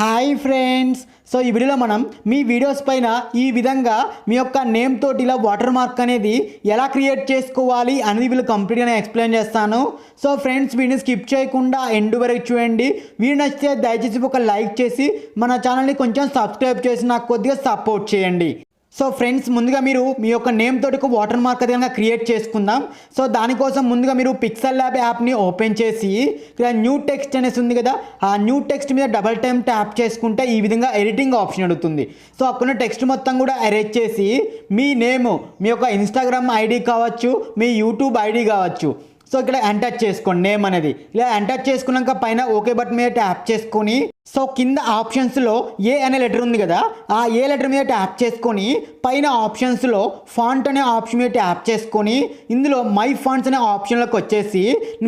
Hi friends. So ఈ వీడియోలో మనం మీ వీడియోస్ పైన ఈ విధంగా మీ యొక్క నేమ్ తోటి ఇలా వాటర్ మార్క్ అనేది ఎలా క్రియేట్ చేసుకోవాలి అనేది వీళ్ళు కంప్లీట్గా నేను ఎక్స్ప్లెయిన్ చేస్తాను. సో ఫ్రెండ్స్ వీడిని స్కిప్ చేయకుండా ఎండ్ వరకు చూడండి. వీడియో నచ్చితే దయచేసి ఒక లైక్ చేసి మన ఛానల్ని కొంచెం సబ్స్క్రైబ్ చేసి నాకు కొద్దిగా సపోర్ట్ చేయండి. సో ఫ్రెండ్స్ ముందుగా మీరు మీ యొక్క నేమ్ తోటికి వాటర్ మార్క్ అది కనుక క్రియేట్ చేసుకుందాం. సో దానికోసం ముందుగా మీరు పిక్సెల్ ల్యాబ్ యాప్ని ఓపెన్ చేసి ఇక్కడ న్యూ టెక్స్ట్ అనేసి ఉంది కదా ఆ న్యూ టెక్స్ట్ మీద డబల్ టైం ట్యాప్ చేసుకుంటే ఈ విధంగా ఎడిటింగ్ ఆప్షన్ అడుగుతుంది. సో అక్కడ టెక్స్ట్ మొత్తం కూడా అరేంజ్ చేసి మీ నేమ్ మీ యొక్క ఇన్స్టాగ్రామ్ ఐడి కావచ్చు మీ యూట్యూబ్ ఐడి కావచ్చు. సో ఇక్కడ ఎంటర్ చేసుకోండి నేమ్ అనేది. ఇలా ఎంటర్ చేసుకున్నాక పైన ఓకే బట్ మీద ట్యాప్ చేసుకొని సో కింద ఆప్షన్స్లో ఏ అనే లెటర్ ఉంది కదా ఆ ఏ లెటర్ మీద ట్యాప్ చేసుకొని పైన ఆప్షన్స్లో ఫాంట్ అనే ఆప్షన్ మీద ట్యాప్ చేసుకొని ఇందులో మై ఫాంట్స్ అనే ఆప్షన్లోకి వచ్చేసి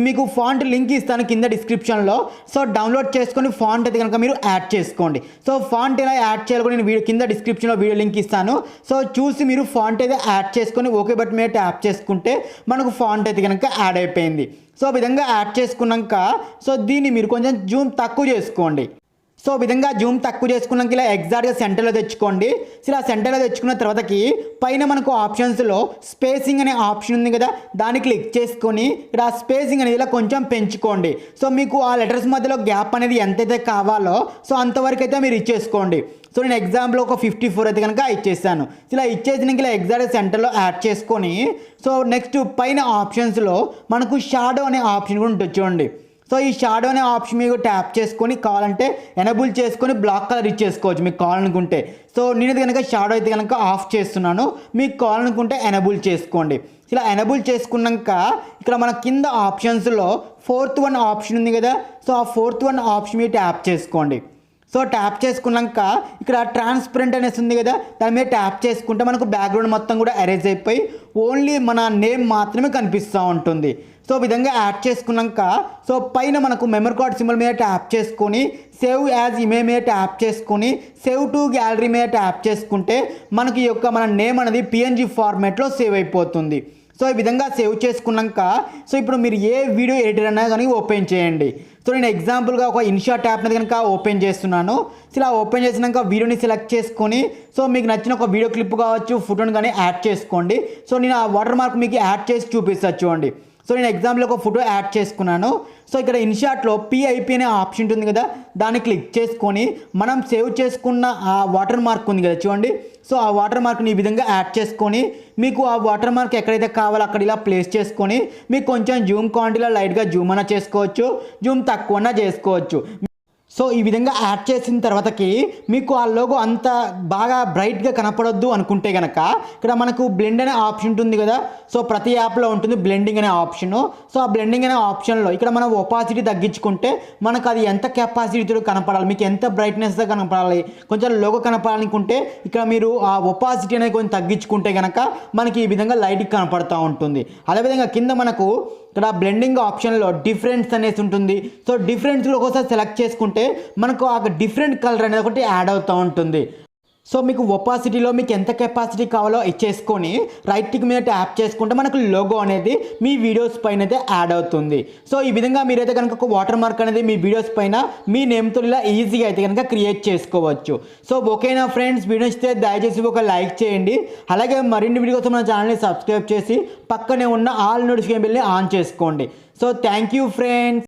మీకు ఫాంట్ లింక్ ఇస్తాను కింద డిస్క్రిప్షన్లో. సో డౌన్లోడ్ చేసుకొని ఫాంట్ అయితే కనుక మీరు యాడ్ చేసుకోండి. సో ఫాంట్ ఎలా యాడ్ చేయాలో కూడా నేను వీడియో కింద డిస్క్రిప్షన్లో వీడియో లింక్ ఇస్తాను. సో చూసి మీరు ఫాంట్ అయితే యాడ్ చేసుకొని ఓకే బట్ మీద ట్యాప్ చేసుకుంటే మనకు ఫాంట్ అయితే కనుక యాడ్ అయిపోయింది. సో ఆ విధంగా యాడ్ చేసుకున్నాక సో దీన్ని మీరు కొంచెం జూమ్ తక్కువ చేసుకోండి. సో విధంగా జూమ్ తక్కువ చేసుకున్నాక ఇలా ఎగ్జాక్ట్గా సెంటర్లో తెచ్చుకోండి. సో ఇలా సెంటర్లో తెచ్చుకున్న తర్వాతకి పైన మనకు ఆప్షన్స్లో స్పేసింగ్ అనే ఆప్షన్ ఉంది కదా దాన్ని క్లిక్ చేసుకొని ఇక్కడ స్పేసింగ్ అనేది ఇలా కొంచెం పెంచుకోండి. సో మీకు ఆ లెటర్స్ మధ్యలో గ్యాప్ అనేది ఎంతైతే కావాలో సో అంతవరకు అయితే మీరు ఇచ్చేసుకోండి. సో నేను ఎగ్జాంపుల్ ఒక ఫిఫ్టీ ఫోర్ అయితే కనుక ఇచ్చేసాను. ఇలా ఇచ్చేసినాక ఇలా ఎగ్జాక్ట్ సెంటర్లో యాడ్ చేసుకొని సో నెక్స్ట్ పైన ఆప్షన్స్లో మనకు షాడో అనే ఆప్షన్ కూడా ఉంటుంది చూడండి. సో ఈ షాడో అనే ఆప్షన్ మీకు ట్యాప్ చేసుకొని కావాలంటే ఎనబుల్ చేసుకొని బ్లాక్ కలర్ ఇచ్చేసుకోవచ్చు మీకు కావాలనుకుంటే. సో నేను కనుక షాడో అయితే కనుక ఆఫ్ చేస్తున్నాను. మీకు కావాలనుకుంటే ఎనబుల్ చేసుకోండి. ఇలా ఎనబుల్ చేసుకున్నాక ఇక్కడ మన కింద ఆప్షన్స్లో ఫోర్త్ వన్ ఆప్షన్ ఉంది కదా. సో ఆ ఫోర్త్ వన్ ఆప్షన్ మీరు ట్యాప్ చేసుకోండి. సో ట్యాప్ చేసుకున్నాక ఇక్కడ ట్రాన్స్పరెంట్ అనేసి ఉంది కదా. దాని మీద ట్యాప్ చేసుకుంటే మనకు బ్యాక్గ్రౌండ్ మొత్తం కూడా అరేంజ్ అయిపోయి ఓన్లీ మన నేమ్ మాత్రమే కనిపిస్తూ ఉంటుంది. సో విధంగా యాడ్ చేసుకున్నాక సో పైన మనకు మెమరీ కార్డ్ సింబల్ మీద ట్యాప్ చేసుకొని సేవ్ యాజ్ ఇమే మీద ట్యాప్ చేసుకొని సేవ్ టు గ్యాలరీ మీద ట్యాప్ చేసుకుంటే మనకి ఈ యొక్క మన నేమ్ అనేది పిఎన్జీ ఫార్మాట్లో సేవ్ అయిపోతుంది. సో ఈ విధంగా సేవ్ చేసుకున్నాక సో ఇప్పుడు మీరు ఏ వీడియో ఎడిటర్ అయినా కానీ ఓపెన్ చేయండి. సో నేను ఎగ్జాంపుల్గా ఒక ఇన్షా యాప్ అనేది కనుక ఓపెన్ చేస్తున్నాను. సో ఇలా ఓపెన్ చేసినాక వీడియోని సెలెక్ట్ చేసుకొని సో మీకు నచ్చిన ఒక వీడియో క్లిప్ కావచ్చు ఫోటోని కానీ యాడ్ చేసుకోండి. సో నేను ఆ వాటర్ మార్క్ మీకు యాడ్ చేసి చూపిస్తాను చూడండి. సో నేను ఎగ్జాంపుల్ ఒక ఫోటో యాడ్ చేసుకున్నాను. సో ఇక్కడ ఇన్షాట్లో పిఐపి అనే ఆప్షన్ ఉంటుంది కదా దాన్ని క్లిక్ చేసుకొని మనం సేవ్ చేసుకున్న ఆ వాటర్ మార్క్ ఉంది కదా చూడండి. సో ఆ వాటర్ మార్క్ని ఈ విధంగా యాడ్ చేసుకొని మీకు ఆ వాటర్ మార్క్ ఎక్కడైతే కావాలో అక్కడ ఇలా ప్లేస్ చేసుకొని మీకు కొంచెం జూమ్ క్వాంటిటీలో లైట్గా జూమ్ అన్నా చేసుకోవచ్చు జూమ్ తక్కువన్నా చేసుకోవచ్చు. సో ఈ విధంగా యాడ్ చేసిన తర్వాతకి మీకు ఆ లోగో అంత బాగా బ్రైట్గా కనపడొద్దు అనుకుంటే కనుక ఇక్కడ మనకు బ్లెండ్ అనే ఆప్షన్ ఉంటుంది కదా. సో ప్రతి యాప్లో ఉంటుంది బ్లెండింగ్ అనే ఆప్షను సో ఆ బ్లెండింగ్ అనే ఆప్షన్లో ఇక్కడ మనం ఒపాసిటీ తగ్గించుకుంటే మనకు అది ఎంత కెపాసిటీతో కనపడాలి మీకు ఎంత బ్రైట్నెస్తో కనపడాలి కొంచెం లోగో కనపడాలనుకుంటే ఇక్కడ మీరు ఆ ఒపాసిటీ అనేది కొంచెం తగ్గించుకుంటే కనుక మనకి ఈ విధంగా లైట్కి కనపడుతూ ఉంటుంది. అదేవిధంగా కింద మనకు ఇక్కడ బ్లెండింగ్ ఆప్షన్లో డిఫరెన్స్ అనేసి ఉంటుంది. సో డిఫరెన్స్లో ఒకసారి సెలెక్ట్ చేసుకుంటే మనకు ఆ డిఫరెంట్ కలర్ అనేది ఒకటి యాడ్ అవుతూ ఉంటుంది. సో మీకు ఒపాసిటీలో మీకు ఎంత కెపాసిటీ కావాలో ఇచ్చేసుకొని రైట్ టిక్ మీద ట్యాప్ చేసుకుంటే మనకు లోగో అనేది మీ వీడియోస్ పైన అయితే యాడ్ అవుతుంది. సో ఈ విధంగా మీరైతే కనుక ఒక వాటర్ మార్క్ అనేది మీ వీడియోస్ పైన మీ నేమ్తో ఇలా ఈజీగా అయితే కనుక క్రియేట్ చేసుకోవచ్చు. సో ఓకేనా ఫ్రెండ్స్ వీడియో ఇస్తే దయచేసి ఒక లైక్ చేయండి. అలాగే మరిన్ని వీడియో కోసం మన ఛానల్ని సబ్స్క్రైబ్ చేసి పక్కనే ఉన్న ఆల్ నోటిఫికేషన్ బిల్ని ఆన్ చేసుకోండి. So thank you friends